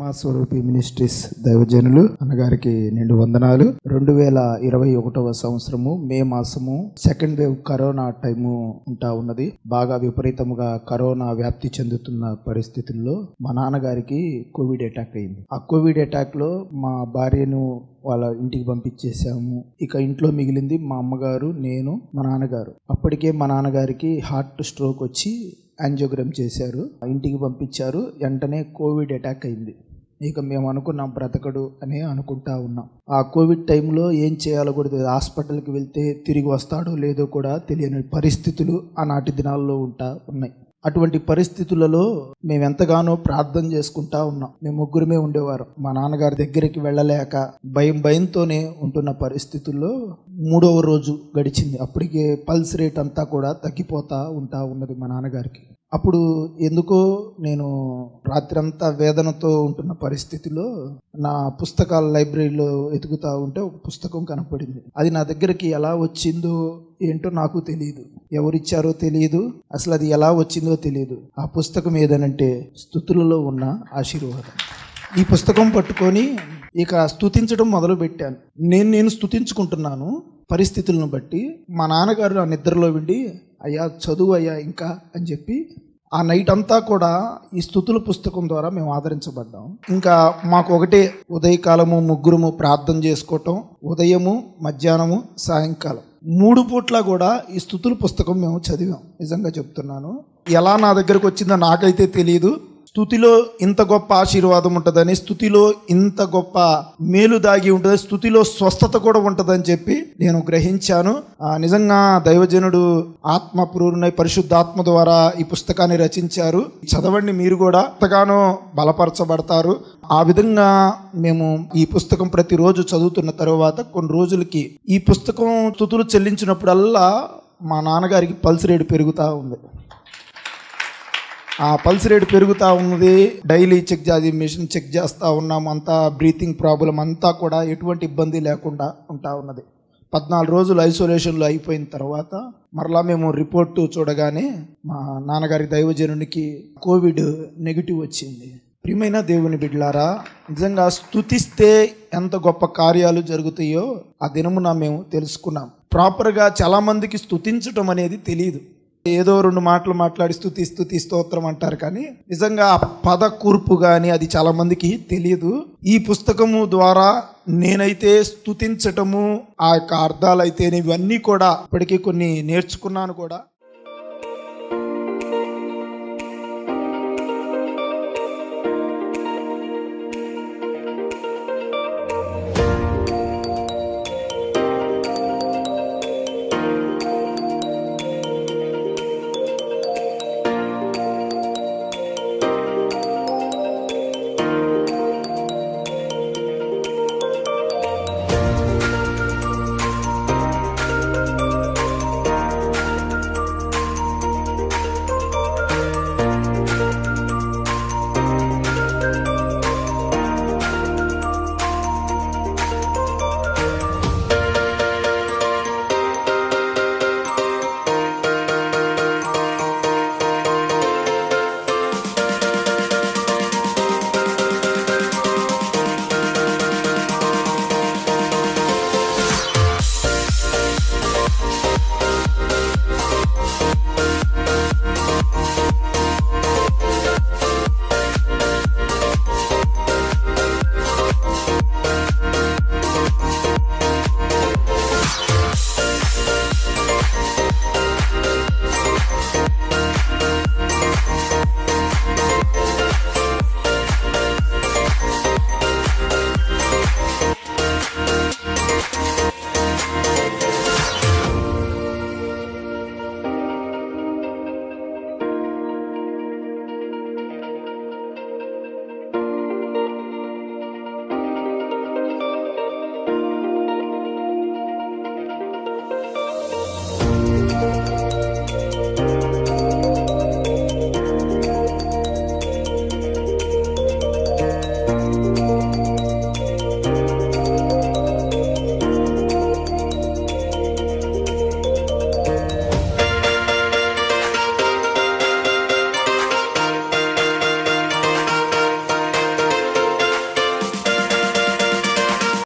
ప్రేమ స్వరూపి మినిస్ట్రీస్ దైవజనులు అన్నగారికి నిండు వందనాలు. రెండు వేల ఇరవై ఒకటవ సంవత్సరము మే మాసము సెకండ్ వేవ్ కరోనా టైము ఉంటా ఉన్నది. బాగా విపరీతముగా కరోనా వ్యాప్తి చెందుతున్న పరిస్థితుల్లో మా నాన్నగారికి కోవిడ్ అటాక్ అయింది. ఆ కోవిడ్ అటాక్లో మా భార్యను వాళ్ళ ఇంటికి పంపించేసాము ఇక ఇంట్లో మిగిలింది మా అమ్మగారు నేను మా నాన్నగారు. అప్పటికే మా నాన్నగారికి హార్ట్ స్ట్రోక్ వచ్చి యాంజియోగ్రామ్ చేశారు. ఇంటికి పంపించారు. వెంటనే కోవిడ్ అటాక్ అయింది. ఇక మేము అనుకున్నాం బ్రతకడు అని అనుకుంటా ఉన్నాం. ఆ కోవిడ్ టైంలో ఏం చేయాలో కూడా తెలియదు. హాస్పిటల్కి వెళ్తే తిరిగి వస్తాడో లేదో కూడా తెలియని పరిస్థితులు ఆనాటి దినాల్లో ఉంటా ఉన్నాయి. అటువంటి పరిస్థితులలో మేము ఎంతగానో ప్రార్థన చేసుకుంటా ఉన్నాం. మేము ముగ్గురమే ఉండేవారు. మా నాన్నగారి దగ్గరికి వెళ్ళలేక భయం భయంతోనే ఉంటున్న పరిస్థితుల్లో మూడవ రోజు గడిచింది. అప్పటికే పల్స్ రేట్ అంతా కూడా తగ్గిపోతా ఉంటా ఉన్నది మా నాన్నగారికి. అప్పుడు ఎందుకో నేను రాత్రంతా వేదనతో ఉంటున్న పరిస్థితిలో నా పుస్తకాల లైబ్రరీలో ఎతుకుతా ఉంటే ఒక పుస్తకం కనపడింది. అది నా దగ్గరికి ఎలా వచ్చిందో ఏంటో నాకు తెలియదు ఎవరిచ్చారో తెలియదు అసలు అది ఎలా వచ్చిందో తెలియదు ఆ పుస్తకం ఏదనంటే స్థుతులలో ఉన్న ఆశీర్వాదం. ఈ పుస్తకం పట్టుకొని ఇక స్తుతించడం మొదలు పెట్టాను నేను నేను స్థుతించుకుంటున్నాను పరిస్థితులను బట్టి. మా నాన్నగారు ఆ నిద్రలో విండి అయ్యా చదువు అయ్యా ఇంకా అని చెప్పి ఆ నైట్ అంతా కూడా ఈ స్థుతుల పుస్తకం ద్వారా మేము ఆదరించబడ్డాం. ఇంకా మాకు ఒకటే ఉదయకాలము ముగ్గురము ప్రార్థన చేసుకోవటం ఉదయము మధ్యాహ్నము సాయంకాలం. మూడు పూట్ల కూడా ఈ స్థుతుల పుస్తకం మేము చదివాం. నిజంగా చెప్తున్నాను. ఎలా నా దగ్గరకు వచ్చిందో నాకైతే తెలియదు స్థుతిలో ఇంత గొప్ప ఆశీర్వాదం ఉంటుందని స్థుతిలో ఇంత గొప్ప మేలు దాగి ఉంటుంది స్థుతిలో స్వస్థత కూడా ఉంటుందని చెప్పి నేను గ్రహించాను. నిజంగా దైవజనుడు ఆత్మ ఆత్మపూర్ణై పరిశుద్ధాత్మ ద్వారా ఈ పుస్తకాన్ని రచించారు. చదవండి మీరు కూడా ఎంతగానో బలపరచబడతారు. ఆ విధంగా మేము ఈ పుస్తకం ప్రతిరోజు చదువుతున్న తర్వాత కొన్ని రోజులకి ఈ పుస్తకం స్థుతులు చెల్లించినప్పుడల్లా మా నాన్నగారికి పల్స్ రేటు పెరుగుతూ ఉంది. ఆ పల్స్ రేట్ పెరుగుతూ ఉన్నది. డైలీ చెక్ చేసి మిషన్ చెక్ చేస్తూ ఉన్నాం. అంతా బ్రీతింగ్ ప్రాబ్లం అంతా కూడా ఎటువంటి ఇబ్బంది లేకుండా ఉంటా ఉన్నది. పద్నాలుగు రోజులు ఐసోలేషన్లో అయిపోయిన తర్వాత మరలా మేము రిపోర్టు చూడగానే మా నాన్నగారి దైవజనునికి కోవిడ్ నెగిటివ్ వచ్చింది. ప్రియమైన దేవుని బిడ్లారా నిజంగా స్థుతిస్తే ఎంత గొప్ప కార్యాలు జరుగుతాయో ఆ దినమున మేము తెలుసుకున్నాం. ప్రాపర్గా చాలామందికి స్థుతించటం అనేది తెలియదు ఏదో రెండు మాటలు మాట్లాడి స్థుతి స్థుతి స్తోత్రం అంటారు కానీ నిజంగా ఆ పద కూర్పు కానీ అది చాలా మందికి తెలియదు. ఈ పుస్తకము ద్వారా నేనైతే స్థుతించటము ఆ యొక్క అర్థాలు అయితే ఇవన్నీ కూడా ఇప్పటికీ కొన్ని నేర్చుకున్నాను కూడా.